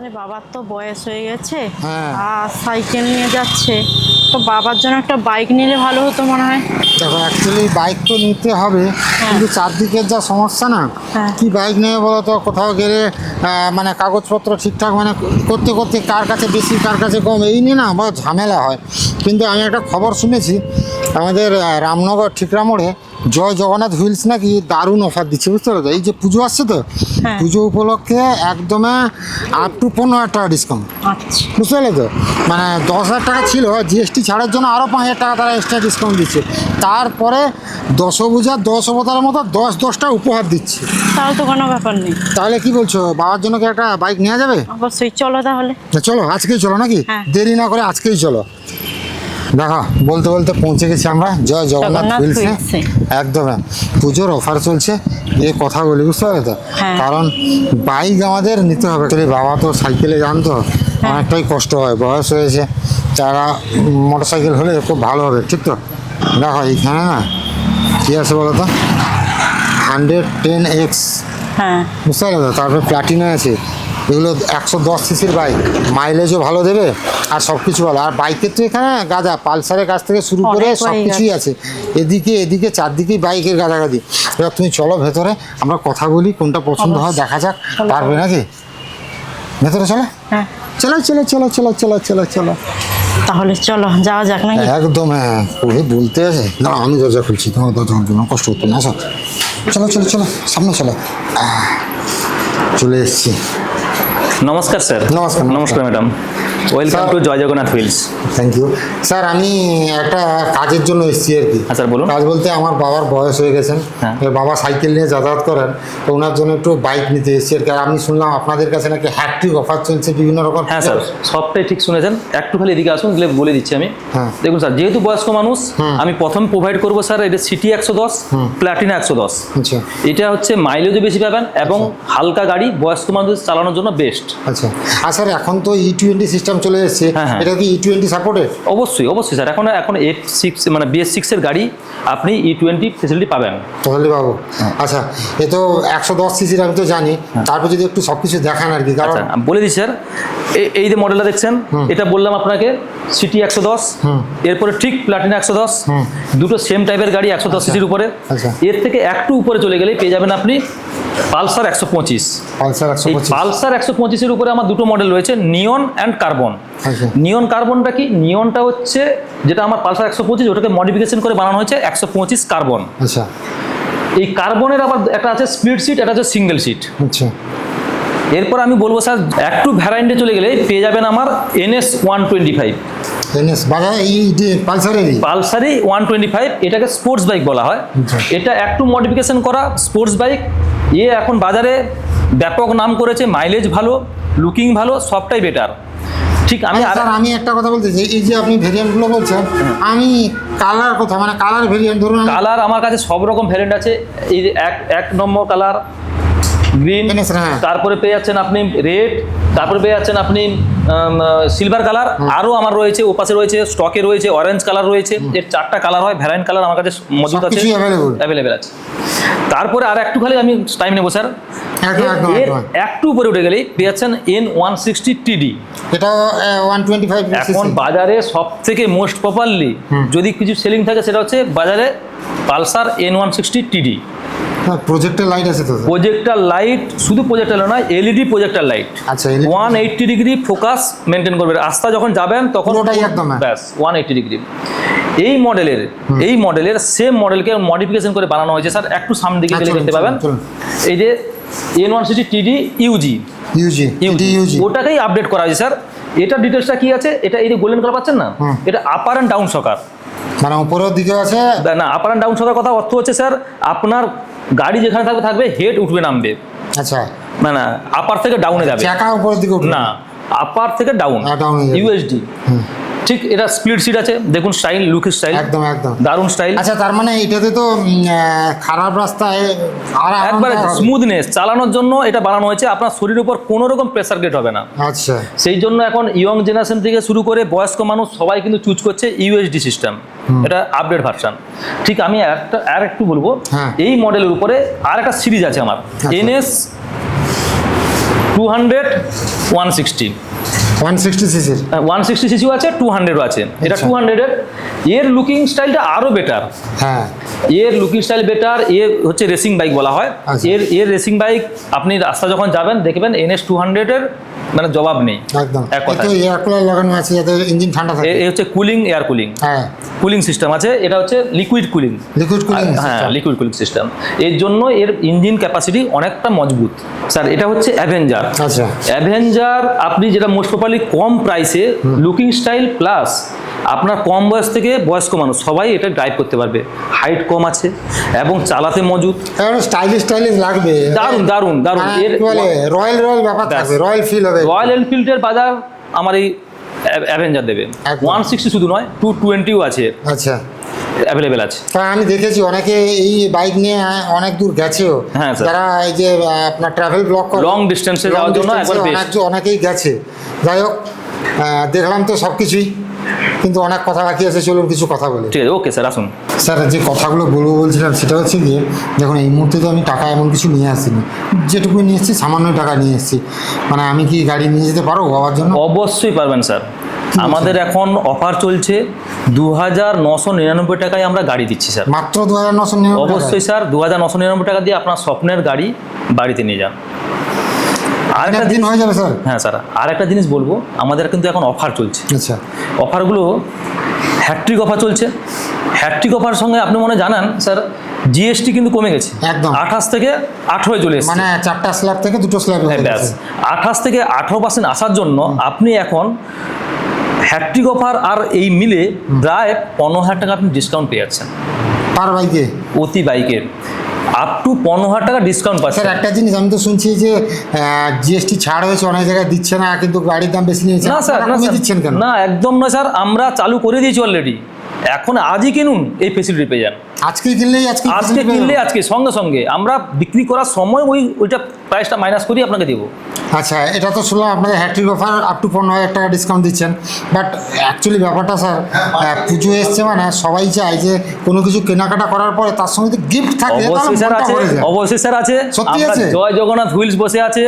আরে বাবার তো বয়স হয়ে গেছে। হ্যাঁ। আর সাইকেল নিয়ে যাচ্ছে। তো বাবার জন্য একটা বাইক নিলে ভালো হতো মনে হয়। দেখো অ্যাকচুয়ালি বাইক তো নিতে হবে কিন্তু চারদিকের যা সমস্যা না হ্যাঁ। কি বাইক নেবে বলো তো? কোথাও গেলে মানে কাগজপত্র ঠিকঠাক মানে করতে করতে কার কাছে বেশি কার কাছে কম এই নিয়ে না বড় ঝামেলা হয়। কিন্তু আমি একটা খবর শুনেছি আমাদের রামনগর ঠিকরা মোড়ে জয় জগন্নাথ হুইলস নাকি দারুণ অফার দিচ্ছে বুঝতে পারছ এই যে পুজো আসছে তো হ্যাঁ। পুজো উপলক্ষে একদমে আপ টু পনেরো হাজার টাকা ডিসকাউন্ট আচ্ছা। বুঝতে পারলে তো? মানে দশ হাজার টাকা ছিল জিএসটি ছাড়ার জন্য আরও পাঁচ হাজার টাকা তারা এক্সট্রা ডিসকাউন্ট দিচ্ছে। তারপরে দশ পূজার দশ অবতারের মতো দশ দশটা উপহার দিচ্ছে। তাহলে তো কোনো ব্যাপার নেই। তাহলে কি বলছো বাবার জন্য কি একটা বাইক নেওয়া যাবে? অবশ্যই চলো তাহলে। চলো আজকেই চলো নাকি? হ্যাঁ। দেরি না করে আজকেই চলো। দেখো বলতে বলতে পৌঁছে গেছি আমরা। জয় জগন্নাথ হুইলসে। একদম হ্যাঁ। পুজোর অফার চলছে। এ কথা বলি বুঝতে পারলে তো? হ্যাঁ। কারণ বাইক আমাদের নিতে হবে। বাবা তো সাইকেলে জানতো হ্যাঁ। অনেকটাই কষ্ট হয়। বয়স হয়েছে। তারা মোটর সাইকেল হলে খুব ভালো হবে ঠিক তো? দেখো এইখানে না কী আছে বলো তো? হান্ড্রেড টেন এক্স হ্যাঁ। বুঝতে পারলে তো? তারপরে প্লাটিনা আছে। এগুলো একশো দশ সিসির বাইক। মাইলেজও ভালো দেবে আর সব কিছু ভালো। আর বাইকের তো এখানে গাদা পালসারের কাছ থেকে শুরু করে সব কিছুই আছে। এদিকে এদিকে চারদিকেই বাইকের গাদাগাদি এবার তুমি চলো ভেতরে আমরা কথা বলি কোনটা পছন্দ হয় দেখা যাক। পারবে নাকি? ভেতরে চলো। হ্যাঁ। চলো চলো চলো চলো চলো চলো চলো। তাহলে চলো যাওয়া যাক নাকি? একদম হ্যাঁ বলতে আছে। না আমি দরজা খুলছি। তোমার দরজা খুলছি না কষ্ট হতো না চলো চলো চলো সামনে চলো। চলে এসছি। নমস্কার স্যার নমস্কার, নমস্কার। Madam welcome. To Jay Jagannath wheels thank you sir আমি একটা কাজের জন্য এসেছি আর কি। হ্যাঁ, স্যার, বলুন। কাজ বলতে আমার বাবার বয়স হয়ে গেছেন হ্যাঁ। বাবা সাইকেল নিয়ে যাতায়াত করেন তো ওনার জন্য একটু বাইক নিতে এসেছি আর কি। আমি শুনলাম আপনাদের কাছে নাকি হ্যাট্রিক অফার চলছে বিভিন্ন রকম। হ্যাঁ স্যার সবটাই ঠিক শুনেছেন। একটু খালি এদিকে আসুন দিলে বলে দিচ্ছি আমি। হ্যাঁ। দেখুন স্যার যেহেতু বয়স্ক মানুষ আমি প্রথম প্রোভাইড করব স্যার এটা সিটি একশো দশ প্লাটিনা একশো দশ। আচ্ছা। এটা হচ্ছে মাইলেজও বেশি পাবেন এবং হালকা গাড়ি বয়স্ক মানুষ চালানোর জন্য বেস্ট আচ্ছা। আর স্যার এখন তো ই টোয়েন্টি সিস্টেম চলে এসেছে হ্যাঁ, হ্যাঁ। এটা কি ই টোয়েন্টি সাপোর্টেড অবশ্যই অবশ্যই স্যার এখন এখন এইট সিক্স মানে বিএস সিক্সের গাড়ি আপনি ই টোয়েন্টি ফেসিলিটি পাবেন। তাহলে বাবু আচ্ছা এ তো একশো দশ সিসির আমি তো জানি তারপর যদি একটু সব কিছু দেখান আর কি কারণ আচ্ছা বলে দিচ্ছি স্যার এই যে মডেলটা দেখছেন এটা বললাম আপনাকে সিটি একশো দশ এরপরে ঠিক প্লাটিনা একশো দশ দুটো সেম টাইপের গাড়ি একশো দশ সিসির উপরে। আচ্ছা। এর থেকে একটু উপরে চলে গেলেই পেয়ে যাবেন আপনি পালসার একশো পঁচিশ। পালসার একশো পঁচিশের উপরে আমার দুটো মডেল রয়েছে নিয়ন অ্যান্ড কার্বন। নিয়ন কার্বনটা কি? নিয়নটা হচ্ছে যেটা আমার পালসার একশো পঁচিশ ওটাকে মডিফিকেশন করে বানানো হয়েছে একশো পঁচিশ কার্বন আচ্ছা। এই কার্বনের আবার একটা আছে স্প্লিট সিট একটা আছে সিঙ্গেল সিট আচ্ছা। এরপর আমি বলব স্যার একটু ভ্যারাইন্টে চলে গেলে পেয়ে যাবেন আমার এনএস ওয়ান টোয়েন্টি ফাইভ পালসারি ওয়ান টোয়েন্টি ফাইভ এটাকে স্পোর্টস বাইক বলা হয়। আচ্ছা। এটা একটু মডিফিকেশন করা স্পোর্টস বাইক এ এখন বাজারে ব্যাপক নাম করেছে মাইলেজ ভালো লুকিং ভালো সবটাই বেটার ঠিক আমি আচ্ছা, আর আমি একটা কথা বলতে চাই এই যে আপনি ভেরিয়েন্টগুলো বলছেন আমি কালার কথা মানে কালার ভেরিয়েন্ট ধরুন কালার আমার কাছে সব রকম ভেরিয়েন্ট আছে। এই যে এক এক নম্বর কালার গ্রিন। তারপরে পেয়ে যাচ্ছেন আপনি রেড তারপরে পেয়ে যাচ্ছেন আপনি সিলভার কালার আরও আমার রয়েছে ওপাশে রয়েছে স্টকে রয়েছে অরেঞ্জ কালার রয়েছে এর চারটা কালার হয় ভ্যারাইন কালার আমার কাছে মজুদ আছে অ্যাভেলেবেল আছে। তারপরে আর একটু খালি আমি টাইম নেব স্যার। একটু উপরে উঠে গেলেই পেয়ে যাচ্ছেন এন ওয়ান সিক্সটি টিডি এটা ওয়ান টোয়েন্টি ফাইভ এখন বাজারে সব থেকে মোস্ট প্রপারলি যদি কিছু সেলিং থাকে সেটা হচ্ছে বাজারে পালসার এন ওয়ান সিক্সটি টিডি প্রজেক্টের লাইট আছে তো? প্রজেক্টার লাইট শুধু প্রজেক্টার নয় এলইডি প্রজেক্টার লাইট আচ্ছা, one eighty degree focus maintain করবে। রাস্তা যখন যাবেন তখন পুরোটাই একদম, হ্যাঁ। ব্যাস ওয়ান এইটটি ডিগ্রি এই মডেলের এই মডেলের সেম মডেলকে মডিফিকেশন করে বানানো হয়েছে স্যার একটু সামনে দিকে হ্যাঁ, গেলে দেখতে পাবেন। এই যে N one sixty TD UG UG UG ওটাকেই update করা হয়েছে স্যার এটা ডিটেলসটা কি আছে? এটা এই যে গোল্ডেন কালার পাচ্ছেন না? এটা আপার অ্যান্ড ডাউন সকার মানে উপরের দিকে আছে। না আপার অ্যান্ড ডাউন সকার কথা অর্থ হচ্ছে স্যার আপনার গাড়ি যেখানে থাকবে থাকবে হেড উঠবে নামবে আচ্ছা। না না আপার থেকে ডাউনে যাবে। চাকা উপরের দিকে উঠবে? না আপার থেকে ডাউন হ্যাঁ। ইউএসডি ঠিক এটা স্প্লিট সিট আছে। দেখুন স্টাইল লুক স্টাইল একদম একদম। দারুণ স্টাইল আচ্ছা তার মানে এটাতে তো খারাপ রাস্তায় একবারে স্মুথনেস চালানোর জন্য এটা বানানো হয়েছে। আপনার শরীরের উপর কোনো রকম প্রেসার গেট হবে না। আচ্ছা। সেই জন্য এখন ইয়ং জেনারেশন থেকে শুরু করে বয়স্ক মানুষ সবাই কিন্তু চুজ করছে ইউএসডি সিস্টেম এটা আপডেট ভার্সন ঠিক আমি একটা আর একটু বলব। হ্যাঁ। এই মডেলের উপরে আর একটা সিরিজ আছে আমার। আচ্ছা। NS two hundred one sixty one sixty সিসির ওয়ান সিক্সটি সিসিও আছে টু হান্ড্রেডও আছে। এটা আচ্ছা। টু হান্ড্রেডের এর। লুকিং স্টাইলটা আরও বেটার হ্যাঁ। এর লুকিং স্টাইল বেটার এর হচ্ছে রেসিং বাইক বলা হয়। আচ্ছা। এর এর রেসিং বাইক আপনি রাস্তা যখন যাবেন দেখবেন এনএস টু হান্ড্রেডের মানে জবাব নেই। একদম। এক কথায়। এয়ার কুলার লাগানো আছে যাতে ইঞ্জিন ঠান্ডা থাকে। হচ্ছে কুলিং এয়ার কুলিং হ্যাঁ। কুলিং সিস্টেম আছে এটা হচ্ছে লিকুইড কুলিং লিকুইড কুলিং হ্যাঁ লিকুইড কুলিং সিস্টেম এর জন্য এর ইঞ্জিন ক্যাপাসিটি অনেকটা মজবুত। স্যার এটা হচ্ছে অ্যাভেঞ্জার আচ্ছা। অ্যাভেঞ্জার আপনি যেটা মোস্ট প্রপারলি কম প্রাইসে লুকিং স্টাইল প্লাস আপনার কম বয়স থেকে বয়স্ক মানুষ সবাই এটা ড্রাইভ করতে পারবে। হাইট কম আছে এবং চালাতে মজুত স্টাইলিশ স্টাইলিশ লাগবে। দারুণ দারুণ দারুণ। মানে এর রয়্যাল রয়্যাল ব্যাপার। থাকবে রয়্যাল ফিল হবে। রয়্যাল এনফিল্ডের বাজার আমার এই অ্যাভেঞ্জার দেবে। ওয়ান সিক্সটি শুধু নয় টু টোয়েন্টিও আছে। আচ্ছা। অ্যাভেলেবেল আছে। তা আমি দেখেছি অনেকে এই বাইক নিয়ে অনেক দূর গেছেও। হ্যাঁ। যারা এই যে আপনার ট্রাভেল ব্লক লং ডিস্টেন্সে যাওয়ার জন্য অনেকেই গেছে। যাই হোক দেখলাম তো সব কিছুই কিন্তু অনেক কথা বাকি আছে চলুন কিছু কথা বলি। ঠিক আছে ওকে স্যার আসুন। স্যার যে কথাগুলো বলব বলছিলাম সেটা হচ্ছে গিয়ে দেখুন এই মুহূর্তে তো আমি টাকা এমন কিছু নিয়ে আসিনি। যেটুকু নিয়ে এসেছি সামান্য টাকা নিয়ে এসেছি। মানে আমি কি গাড়ি নিয়ে যেতে পারব বাবার জন্য? অবশ্যই পারবেন স্যার আমাদের এখন অফার চলছে দু হাজার নশো নিরানব্বই টাকায় আমরা গাড়ি দিচ্ছি স্যার মাত্র দু হাজার নশো অবশ্যই স্যার দু হাজার নশো নিরানব্বই টাকা দিয়ে আপনার স্বপ্নের গাড়ি বাড়িতে নিয়ে যান। আর একটা দিন হয়ে যাবে স্যার। হ্যাঁ স্যার আর একটা জিনিস বলব। আমাদের কিন্তু এখন অফার চলছে। আচ্ছা। অফারগুলো হ্যাট্রিক অফার চলছে। হ্যাট্রিক অফার সঙ্গে আপনি মনে জানান স্যার জিএসটি কিন্তু কমে গেছে। একদম। আঠাশ থেকে আঠেরোয় চলে এসেছে। মানে চারটা স্ল্যাব থেকে দুটো স্ল্যাব ব্যাস। আঠাশ থেকে আঠারো পার্সেন্ট আসার জন্য আপনি এখন হ্যাট্রিক অফার আর এই মিলে প্রায় পনেরো হাজার টাকা আপনি ডিসকাউন্ট পেয়ে যাচ্ছেন। পার বাইকে অতি বাইকের আপ টু পনেরো হাজার টাকা ডিসকাউন্ট স্যার পাচ্ছেন একটা জিনিস আমি তো শুনছি যে জিএসটি ছাড় হয়েছে অনেক জায়গায় দিচ্ছে না কিন্তু গাড়ির দাম বেশি নিয়েছে। স্যার না স্যার। দিচ্ছেন কেন? না একদম না স্যার আমরা চালু করে দিয়েছি অলরেডি এখন আজই কিনুন এই ফেসিলিটি পেয়ে যান। আজকে কিনলেই আজকে আজকে কিনলে আজকে সঙ্গে সঙ্গে। আমরা বিক্রি করার সময় ওই ওইটা প্রাইসটা মাইনাস করি আপনাকে দেবো। আচ্ছা এটা তো শুনলাম আপনাদের হ্যাট্রিক অফার আপ টু পনেরো হাজার টাকা ডিসকাউন্ট দিচ্ছেন। বাট অ্যাকচুয়ালি ব্যাপারটা স্যার পুজো এসছে মানে সবাই চায় যে কোনো কিছু কেনাকাটা করার পরে তার সঙ্গে গিফট থাকে অবশ্যই স্যার আছে অবশ্যই স্যার আছে। সত্যি আছে? জয় জগন্নাথ হুইলস বসে আছে।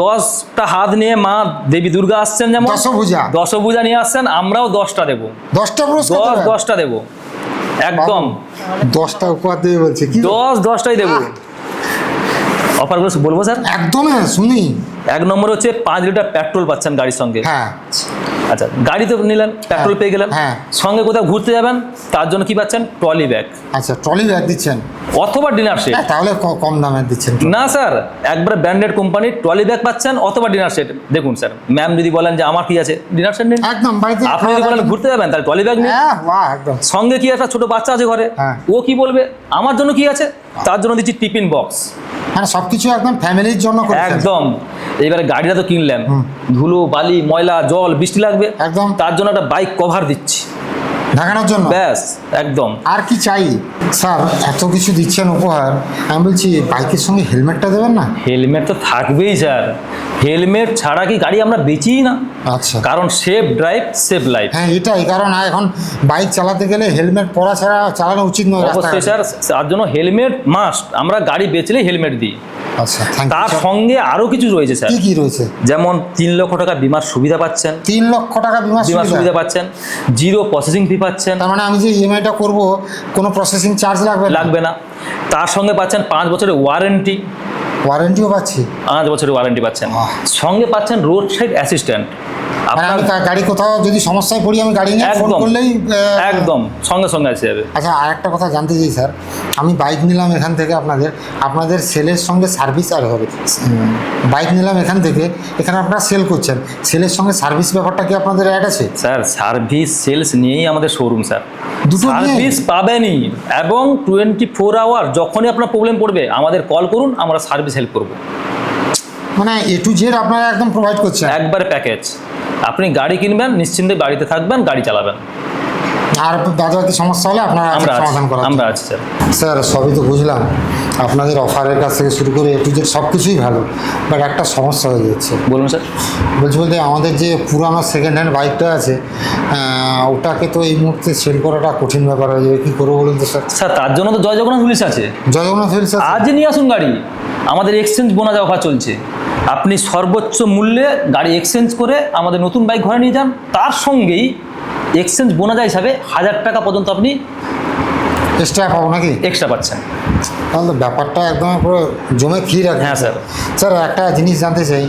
দশটা হাত নিয়ে মা দেবী দুর্গা আসছেন যেমন। দশভুজা। দশভুজা নিয়ে আসছেন আমরাও দশটা দেবো। দশটা দশটা দেবো। একদম। দশটা উপহার দেবে বলছে কি? দশ দশটাই দেবো। অফারগুলো বলব স্যার? একদম হ্যাঁ, শুনি। এক নম্বর হচ্ছে পাঁচ লিটার পেট্রোল পাচ্ছেন গাড়ির সঙ্গে। হ্যাঁ। আচ্ছা গাড়ি তো নিলেন পেট্রোল পেয়ে গেলেন হ্যাঁ। সঙ্গে কোথাও ঘুরতে যাবেন তার জন্য কি পাচ্ছেন? ট্রলি ব্যাগ আচ্ছা ট্রলি ব্যাগ দিচ্ছেন? অথবা ডিনার সেট হ্যাঁ, তাহলে কম দামে দিচ্ছেন না স্যার একবার ব্র্যান্ডেড কোম্পানির ট্রলি ব্যাগ পাচ্ছেন অথবা ডিনার সেট দেখুন স্যার ম্যাম যদি বলেন যে আমার কি আছে ডিনার সেট নিন। একদম বাড়িতে আপনি যদি বলেন ঘুরতে যাবেন তাহলে ট্রলি ব্যাগ নিন। হ্যাঁ একদম। সঙ্গে কি একটা ছোট বাচ্চা আছে ঘরে? হ্যাঁ। ও কি বলবে? আমার জন্য কি আছে? তার জন্য দিচ্ছি টিফিন বক্স মানে সব কিছু একদম ফ্যামিলির জন্য একদম। এবারে গাড়িটা তো কিনলাম ধুলো বালি ময়লা জল বৃষ্টি লাগবে। একদম। তার জন্য একটা বাইক কভার দিচ্ছি। ঢাকানোর জন্য? ব্যাস একদম। আর কি চাই? স্যার এত কিছু দিচ্ছেন উপহার। আমি বলছি বাইকের সঙ্গে হেলমেটটা দেবেন না? হেলমেট তো থাকবেই স্যার। হেলমেট ছাড়া কি গাড়ি আমরা বেচিই না? আচ্ছা। কারণ সেফ ড্রাইভ সেফ লাইফ হ্যাঁ এটাই। কারণ এখন বাইক চালাতে গেলে হেলমেট পরা ছাড়া চালানো উচিত নয় অবশ্যই স্যার তার জন্য হেলমেট মাস্ট আমরা গাড়ি বেচলে হেলমেট দিই। আচ্ছা তার সঙ্গে আরও কিছু রয়েছে স্যার কি কি রয়েছে? যেমন তিন লক্ষ টাকা বিমার সুবিধা পাচ্ছেন। তিন লক্ষ টাকা বিমা বিমার সুবিধা? পাচ্ছেন। জিরো প্রসেসিং ফি পাচ্ছেন। তার মানে আমি যে ইএমআইটা করব কোনো প্রসেসিং চার্জ লাগবে লাগবে না। তার সঙ্গে পাচ্ছেন পাঁচ বছরের ওয়ারেন্টি ওয়ারেন্টিও পাচ্ছি। আট বছরের ওয়ারেন্টি পাচ্ছেন। সঙ্গে পাচ্ছেন রোড সাইড অ্যাসিস্ট্যান্ট আমি গাড়ি কোথাও যদি সমস্যায় পড়ি আমি গাড়ি নিয়ে ফোন করলেই একদম সঙ্গে সঙ্গে যাবে। আচ্ছা আর একটা কথা জানতে চাই স্যার। আমি বাইক নিলাম এখান থেকে আপনাদের আপনাদের সেলের সঙ্গে সার্ভিস আর হবে। বাইক নিলাম এখান থেকে এখানে আপনারা সেল করছেন। সেলের সঙ্গে সার্ভিস ব্যাপারটা কি আপনাদের অ্যাড আছে? স্যার সার্ভিস সেলস নিয়েই আমাদের শোরুম স্যার? সার্ভিস পাবেনই এবং টোয়েন্টি ফোর আওয়ার যখনই আপনার প্রবলেম পড়বে আমাদের কল করুন আমরা সার্ভিস হেল্প করব। মানে এ টু জেড আপনারা একদম প্রোভাইড করছেন? একবারে প্যাকেজ আপনি গাড়ি কিনবেন নিশ্চিন্তে বাড়িতে থাকবেন গাড়ি চালাবেন। আর বাকি সমস্যা হলে আপনারা সমাধান করা আমরা আছি স্যার। স্যার সবই তো বুঝলাম। আপনাদের অফারের কাছ থেকে শুরু করে এ টু জেড সব কিছুই ভালো বাট একটা সমস্যা হয়ে যাচ্ছে। বলুন স্যার। বলছি বলতে আমাদের যে পুরানো সেকেন্ড হ্যান্ড বাইকটা আছে ওটাকে তো এই মুহূর্তে সেল করাটা কঠিন ব্যাপার হয়ে যাবে। কী করব বলুন তো স্যার? স্যার তার জন্য তো জয় জগন্নাথ পুলিশ আছে। জয় জগন্নাথ আছে? আজ নিয়ে আসুন গাড়ি। আমাদের এক্সচেঞ্জ বোনাস অফার চলছে। আপনি সর্বোচ্চ মূল্যে গাড়ি এক্সচেঞ্জ করে আমাদের নতুন বাইক ঘরে নিয়ে যান। তার সঙ্গেই এক্সচেঞ্জ বোনাজা হিসাবে হাজার টাকা পর্যন্ত আপনি এক্সট্রা পাবো নাকি? এক্সট্রা পাচ্ছেন। তাহলে ব্যাপারটা একদম পুরো জমে ক্ষীর আর হ্যাঁ, স্যার। স্যার একটা জিনিস জানতে চাই।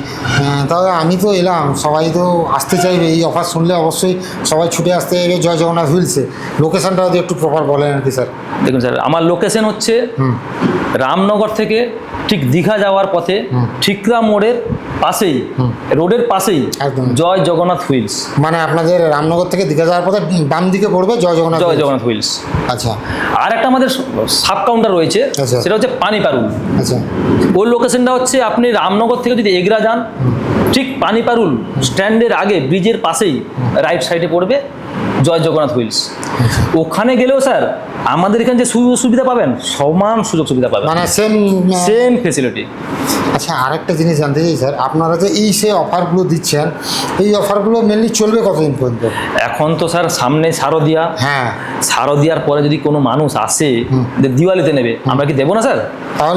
তাহলে আমি তো এলাম সবাই তো আসতে চাইবে। এই অফার শুনলে অবশ্যই সবাই ছুটে আসতে চাইবে। জয় জগন্নাথ হুইলসে লোকেশনটা যদি একটু প্রপার বলেন আর কি স্যার। দেখুন স্যার আমার লোকেশন হচ্ছে হুম। রামনগর থেকে ঠিক দীঘা যাওয়ার পথে ঠিকরা মোড়ের পাশেই রোডের পাশেই একদম। জয় জগন্নাথ হুইলস। মানে আপনাদের রামনগর থেকে দীঘা যাওয়ার পথে বাম দিকে পড়বে জয় জগন্নাথ জয় জগন্নাথ হুইলস। আচ্ছা। আর একটা আমাদের সাব কাউন্টার রয়েছে আচ্ছা। সেটা হচ্ছে পানিপারুল। আচ্ছা। ওই লোকেশনটা হচ্ছে আপনি রামনগর থেকে যদি এগরা যান ঠিক পানিপারুল স্ট্যান্ডের আগে ব্রিজের পাশেই রাইট সাইডে পড়বে। জয় জগন্নাথ হুইলস। ওখানে গেলেও স্যার আমাদের এখানে যে সুযোগ সুবিধা পাবেন সমান সুযোগ সুবিধা পাবেন। মানে সেম সেম ফেসিলিটি আচ্ছা আরেকটা জিনিস জানতে চাই স্যার। আপনারা যে এই সে অফারগুলো দিচ্ছেন এই অফারগুলো মেনলি চলবে কতদিন পর্যন্ত? এখন তো স্যার সামনে শারদিয়া। হ্যাঁ। শারদিয়ার পরে যদি কোনো মানুষ আসে যে দিওয়ালিতে নেবে আমরা কি দেবো না স্যার?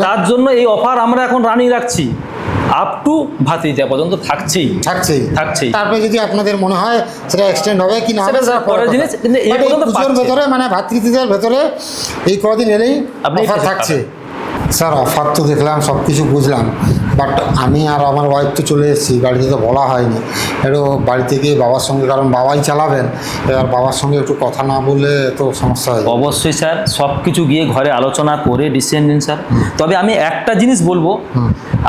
তার জন্য এই অফার আমরা এখন রানিং রাখছি। আপ টু ভাতৃদ্বিতীয়া পর্যন্ত থাকছেই। থাকছেই। থাকছেই। তারপরে যদি আপনাদের মনে হয় সেটা এক্সটেন্ড হবে কি না হবে সেটা পরের জিনিস। কিন্তু এই পর্যন্ত ভেতরে মানে ভাতৃদ্বিতীয়ার ভেতরে এই কদিন এলেই আপনি অফার থাকছে। স্যার অফার তো দেখলাম সব কিছু বুঝলাম। বাট আমি আর আমার ওয়াইফ তো চলে এসেছি গাড়িতে তো বলা হয়নি। একটু বাড়িতে গিয়ে বাবার সঙ্গে কারণ বাবাই চালাবেন। এবার বাবার সঙ্গে একটু কথা না বললে তো সমস্যা হয় অবশ্যই স্যার সব কিছু গিয়ে ঘরে আলোচনা করে ডিসিশন নিন স্যার তবে আমি একটা জিনিস বলব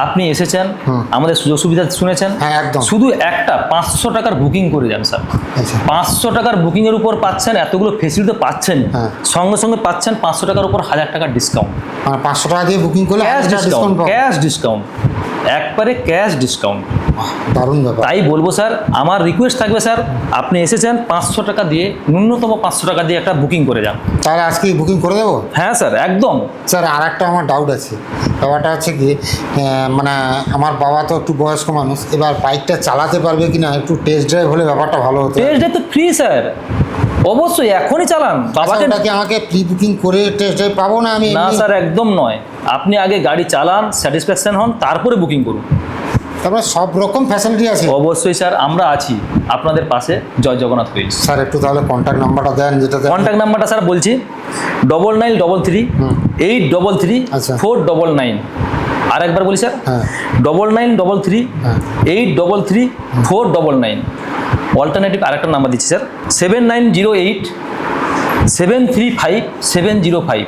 আপনি এসেছেন আমাদের সুযোগ সুবিধা শুনেছেন। হ্যাঁ, একদম। শুধু একটা পাঁচশো টাকার বুকিং করে যান স্যার আচ্ছা। পাঁচশো টাকার বুকিং এর উপর পাচ্ছেন এতগুলো ফেসিলিটি পাচ্ছেন। হ্যাঁ। সঙ্গে সঙ্গে পাচ্ছেন পাঁচশো টাকার উপর হাজার টাকার ডিসকাউন্ট মানে পাঁচশো টাকা দিয়ে বুকিং করলে ক্যাশ ডিসকাউন্ট ক্যাশ ডিসকাউন্ট একবারে ক্যাশ ডিসকাউন্ট দারুণ ব্যাপার। তাই বলব স্যার আমার রিকোয়েস্ট থাকবে স্যার আপনি এসেছেন পাঁচশো টাকা দিয়ে ন্যূনতম পাঁচশো টাকা দিয়ে একটা বুকিং করে যান। তাহলে আজকে বুকিং করে দেবো? হ্যাঁ স্যার একদম। স্যার আর একটা আমার ডাউট আছে। ব্যাপারটা হচ্ছে কি মানে আমার বাবা তো একটু বয়স্ক মানুষ এবার বাইকটা চালাতে পারবে কি না একটু টেস্ট ড্রাইভ হলে ব্যাপারটা ভালো হতো। টেস্ট ড্রাইভ তো ফ্রি স্যার। অবশ্যই এখনই চালান। আচ্ছা, বাবাকে নাকি আমাকে প্রি বুকিং করে টেস্ট ড্রাইভ পাবো না আমি না স্যার একদম নয়। আপনি আগে গাড়ি চালান স্যাটিসফ্যাকশন হন তারপরে বুকিং করুন। তারপরে সব রকম ফ্যাসিলিটি আছে। অবশ্যই স্যার আমরা আছি আপনাদের পাশে। জয় জগন্নাথ হুইলস স্যার একটু তাহলে কন্ট্যাক্ট নাম্বারটা দেন যেটা কন্ট্যাক্ট নাম্বারটা স্যার বলছি। Double nine double three eight double three. Four double nine আর একবার বলি স্যার। হ্যাঁ। Double nine double three. Eight double three four double nine alternative আরেকটা নাম্বার দিচ্ছি sir. Seven nine zero eight seven three five seven zero five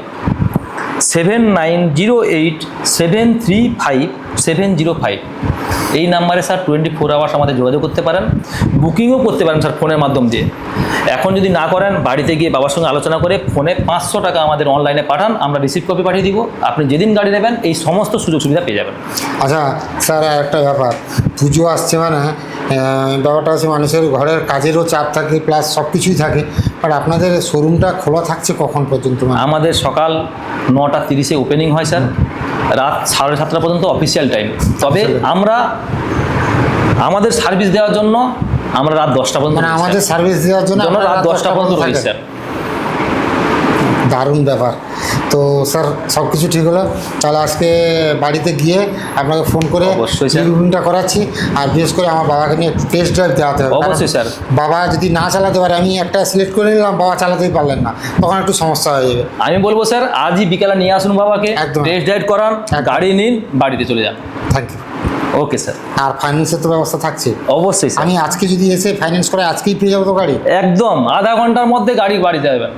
seven nine zero eight seven three five seven zero five এই নাম্বারে sir twenty four hours আমাদের যোগাযোগ করতে পারেন। বুকিংও করতে পারেন স্যার ফোনের মাধ্যম দিয়ে। এখন যদি না করেন, বাড়িতে গিয়ে বাবার সঙ্গে আলোচনা করে ফোনে পাঁচশো টাকা আমাদের অনলাইনে পাঠান, আমরা রিসিভ কপি পাঠিয়ে দিব। আপনি যেদিন গাড়ি নেবেন, এই সমস্ত সুযোগ সুবিধা পেয়ে যাবেন। আচ্ছা স্যার একটা ব্যাপার। পুজো আসছে মানে ব্যাপারটা আছে মানুষের ঘরের কাজেরও চাপ থাকে প্লাস সব কিছুই থাকে। আর আপনাদের শোরুমটা খোলা থাকছে কখন পর্যন্ত আমাদের সকাল নটা তিরিশে ওপেনিং হয় স্যার রাত সাড়ে সাতটা পর্যন্ত অফিসিয়াল টাইম তবে আমরা আমাদের সার্ভিস দেওয়ার জন্য আমরা রাত দশটা পর্যন্ত মানে আমাদের সার্ভিস দেওয়ার জন্য আমরা রাত দশটা পর্যন্ত রয়েছি স্যার দারুণ ব্যাপার। তো স্যার সব কিছু ঠিক হলো। তাহলে আজকে বাড়িতে গিয়ে আপনাকে ফোন করে স্যার। করাচ্ছি। আর বিশেষ করে আমার বাবাকে নিয়ে টেস্ট ড্রাইভ দেওয়াতে হবে। অবশ্যই, স্যার। বাবা যদি না চালাতে পারে আমি একটা সিলেক্ট করে নিলাম বাবা চালাতেই পারলেন না। তখন একটু সমস্যা হয়ে যাবে। আমি বলব স্যার আজই বিকালে নিয়ে আসুন বাবাকে। একদম। টেস্ট ড্রাইভ করান। গাড়ি নিন বাড়িতে চলে যান। থ্যাংক ইউ ওকে স্যার আর ফাইন্যান্সের তো ব্যবস্থা থাকছে। অবশ্যই আমি আজকে যদি এসে ফাইন্যান্স করে আজকেই পেয়ে যাব তো গাড়ি? একদম আধা ঘণ্টার মধ্যে গাড়ি বাড়ি যাবেন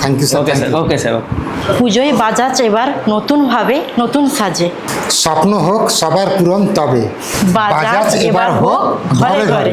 thank you sir okay sir okay sir পুজোয় বাজাজ এবার নতুনভাবে নতুন সাজে। স্বপ্ন হোক সবার পূরণ তবে। বাজাজ এবার হোক ঘরে। ঘরে।